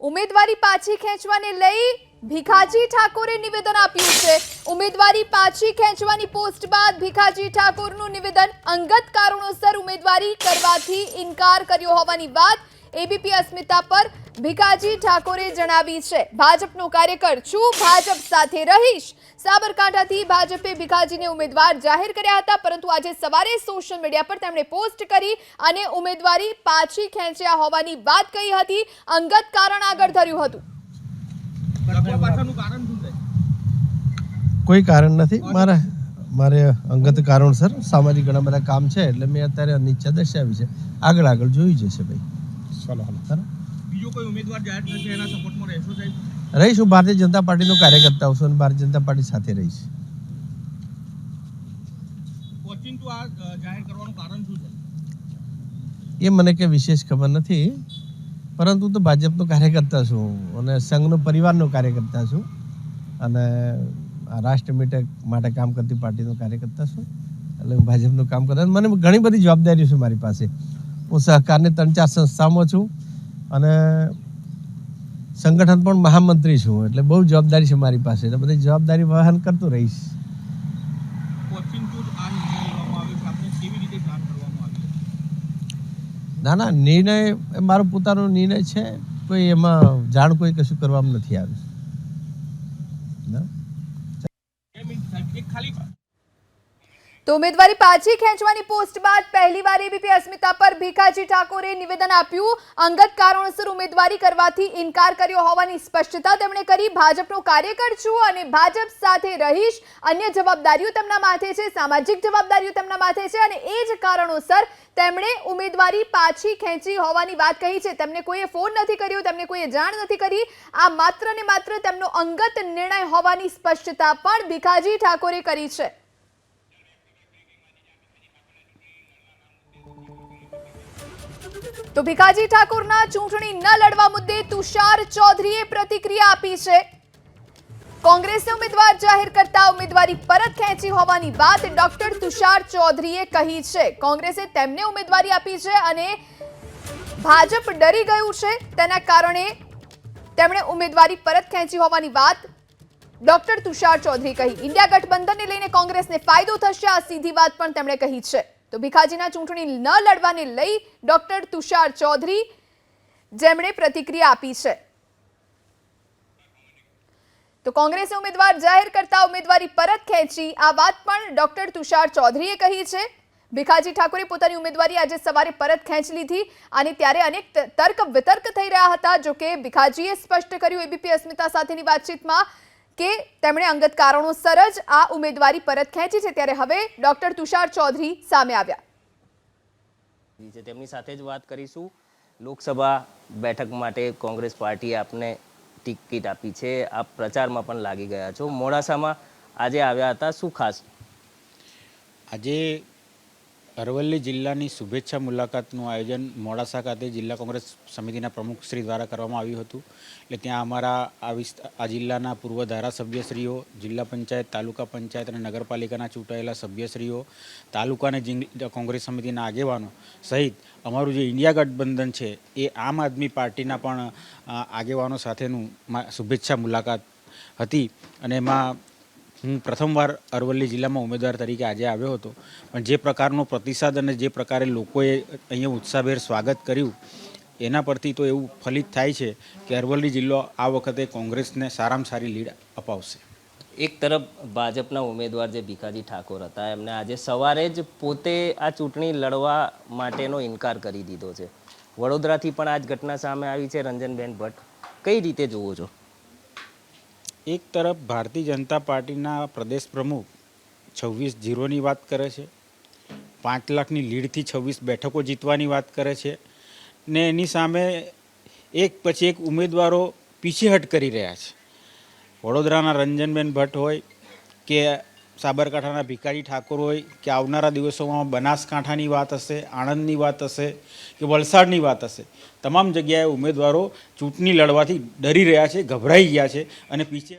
ઉમેદવારી પાછી ખેંચવાને લઈ ભીખાજી ઠાકોરે નિવેદન આપ્યું છે. ઉમેદવારી પાછી ખેંચવાની પોસ્ટ બાદ ભીખાજી ઠાકોરનું નિવેદન અંગત કારણોસર ઉમેદવારી કરવાથી ઇનકાર કર્યો હોવાની વાત એબીપી અસ્મિતા પર ભીખાજી ઠાકોરે જણાવી છે ભાજપનો કાર્યકર છું ભાજપ સાથે રહીશ. સાબરકાંઠાથી ભાજપે ભીખાજીને ઉમેદવાર જાહેર કર્યા હતા પરંતુ આજે સવારે સોશિયલ મીડિયા પર તેમણે પોસ્ટ કરી અને ઉમેદવારી પાછી ખેંચ્યા હોવાની વાત કહી હતી. અંગત કારણ આગળ ધર્યું હતું. કારણ કોઈ કારણ નથી. મારે મારે અંગત કારણસર સામાજિક ઘણા બધા કામ છે એટલે મેં અત્યારે અનિચ્છા દર્શાવી છે. આગળ આગળ જોઈ જશે ભાઈ. ચલો બરાબર? બીજો કોઈ ઉમેદવાર જાહેર થશે એના સપોર્ટમાં રહેશો સાહેબ? રહીશ. હું ભારતીય જનતા પાર્ટીનો કાર્યકર્તા છું અને ભારતીય જનતા પાર્ટી સાથે રહીશ કોચિંગ તો આ જાહેર કરવાનું કારણ શું છે? એ મને કે વિશેષ ખબર નથી પરંતુ તો ભાજપનો કાર્યકર્તા છું અને સંઘનો પરિવારનો કાર્યકર્તા છું અને રાષ્ટ્ર માટે માટે કામ કરતી પાર્ટીનો કાર્યકર્તા છું એટલે હું ભાજપનું કામ કરતા મને ઘણી બધી જવાબદારીઓ છે મારી પાસે. હું સહકારની ત્રણ ચાર સંસ્થામાં છું. અને સંગઠન પણ મહામંત્રી છું એટલે બહુ જવાબદારી છે મારી પાસે. એટલે બધી જવાબદારી વહન કરતો રહીશ. તો ના ના નિર્ણય એ મારો પોતાનો નિર્ણય છે કોઈ એમાં જાણ કોઈ કશું કરવામાં નથી આવ્યું. ના બે મિનિટ સાહેબ એક ખાલી તો ઉમેદવારી પાછી ખેંચવાની પોસ્ટ બાદ પહેલીવાર એબીપી અસ્મિતા પર ભીખાજી ઠાકોરે નિવેદન આપ્યું. અંગત કારણોસર ઉમેદવારી કરવાથી ઇનકાર કર્યો હોવાની સ્પષ્ટતા તેમણે કરી. ભાજપનો કાર્યકર છું અને ભાજપ સાથે રહીશ. અન્ય જવાબદારીઓ તેમના માથે છે, સામાજિક જવાબદારીઓ તેમના માથે છે અને એ જ કારણોસર તેમણે ઉમેદવારી પાછી ખેંચી હોવાની વાત કહી છે. તેમને કોઈએ ફોન નથી કર્યો, તેમને કોઈએ જાણ નથી કરી. આ માત્ર ને માત્ર તેમનો અંગત નિર્ણય હોવાની સ્પષ્ટતા પણ ભીખાજી ઠાકોરે કરી છે. તો ભીખાજી ઠાકોરના ચૂંટણી ન લડવા મુદ્દે તુષાર ચૌધરીએ પ્રતિક્રિયા આપી છે. કોંગ્રેસે ઉમેદવાર જાહેર કરતા ઉમેદવારી પરત ખેંચી હોવાની વાત ડોક્ટર તુષાર ચૌધરીએ કહી છે. કોંગ્રેસે તેમને ઉમેદવારી આપી છે અને ભાજપ ડરી ગયું છે. તેના કારણે તેમણે ઉમેદવારી પરત ખેંચી હોવાની વાત ડોક્ટર તુષાર ચૌધરી કહી. ઇન્ડિયા ગઠબંધનને લઈને કોંગ્રેસને ફાયદો થશે આ સીધી વાત પણ તેમણે કહી છે. તો ભીખાજીના ચૂંટણી ન લડવાને લઈ ડોક્ટર તુષાર ચૌધરી જેમણે પ્રતિક્રિયા આપી છે. તો કોંગ્રેસે ઉમેદવાર જાહેર કરતા ઉમેદવારી પરત ખેંચી, આ વાત પણ ડોક્ટર તુષાર ચૌધરીએ કહી છે. ભીખાજી ઠાકોરે પોતાની ઉમેદવારી આજે સવારે પરત ખેંચી લીધી અને ત્યારે અનેક તર્ક વિતર્ક થઈ રહ્યા હતા. જો કે ભીખાજીએ સ્પષ્ટ કર્યું, એબીપી અસ્મિતા સાથેની વાતચીતમાં કે તેમણે અંગત કારણોસર જ આ ઉમેદવારી પરત ખેંચી છે ત્યારે હવે ડોક્ટર તુષાર ચૌધરી સામે આવ્યા. છે તેમની સાથે જ વાત કરીશું. લોકસભા બેઠક માટે કોંગ્રેસ પાર્ટીએ આપને ટિકિટ આપી છે. આપ પ્રચારમાં પણ લાગી ગયા છો. મોડાસામાં આજે આવ્યા હતા. શું ખાસ? આજે અરવલ્લી જિલ્લાની શુભેચ્છા મુલાકાતનું આયોજન મોડાસા ખાતે જિલ્લા કોંગ્રેસ સમિતિના પ્રમુખ શ્રી દ્વારા કરવામાં આવ્યું હતું. એટલે ત્યાં અમારા આ વિસ્તાર આ જિલ્લાના પૂર્વ ધારાસભ્યશ્રીઓ, જિલ્લા પંચાયત, તાલુકા પંચાયત અને નગરપાલિકાના ચૂંટાયેલા સભ્યશ્રીઓ, તાલુકા અને કોંગ્રેસ સમિતિના આગેવાનો સહિત અમારું જે ઇન્ડિયા ગઠબંધન છે એ આમ આદમી પાર્ટીના પણ આગેવાનો સાથેનું શુભેચ્છા મુલાકાત હતી અને એમાં હું પ્રથમવાર અરવલ્લી જિલ્લામાં ઉમેદવાર તરીકે આજે આવ્યો હતો. પણ જે પ્રકારનો પ્રતિસાદ અને જે પ્રકારે લોકોએ અહીંયા ઉત્સાહભેર સ્વાગત કર્યું, એના પરથી તો એવું ફલિત થાય છે કે અરવલ્લી જિલ્લો આ વખતે કોંગ્રેસને સારામાં સારી લીડ અપાવશે. એક તરફ ભાજપના ઉમેદવાર જે ભીખાજી ઠાકોર હતા, એમને આજે સવારે જ પોતે આ ચૂંટણી લડવા માટેનો ઇનકાર કરી દીધો છે. વડોદરાથી પણ આ જ ઘટના સામે આવી છે, રંજનબેન ભટ્ટ. કઈ રીતે જુઓ છો? એક તરફ ભારતીય જનતા પાર્ટીના પ્રદેશ પ્રમુખ છવ્વીસ જીરોની વાત કરે છે, પાંચ લાખની લીડથી છવ્વીસ બેઠકો જીતવાની વાત કરે છે ને એની સામે એક પછી એક ઉમેદવારો પીછેહટ કરી રહ્યા છે. વડોદરાના રંજનબેન ભટ્ટ હોય કે સાબરકાંઠાના ભિકારી ઠાકોર હોય કે આવનારા દિવસોમાં બનાસકાંઠાની વાત હશે, આણંદની વાત હશે કે વલસાડની વાત હશે, તમામ જગ્યાએ ઉમેદવારો ચૂંટણી લડવાથી ડરી રહ્યા છે, ગભરાઈ ગયા છે અને પીછે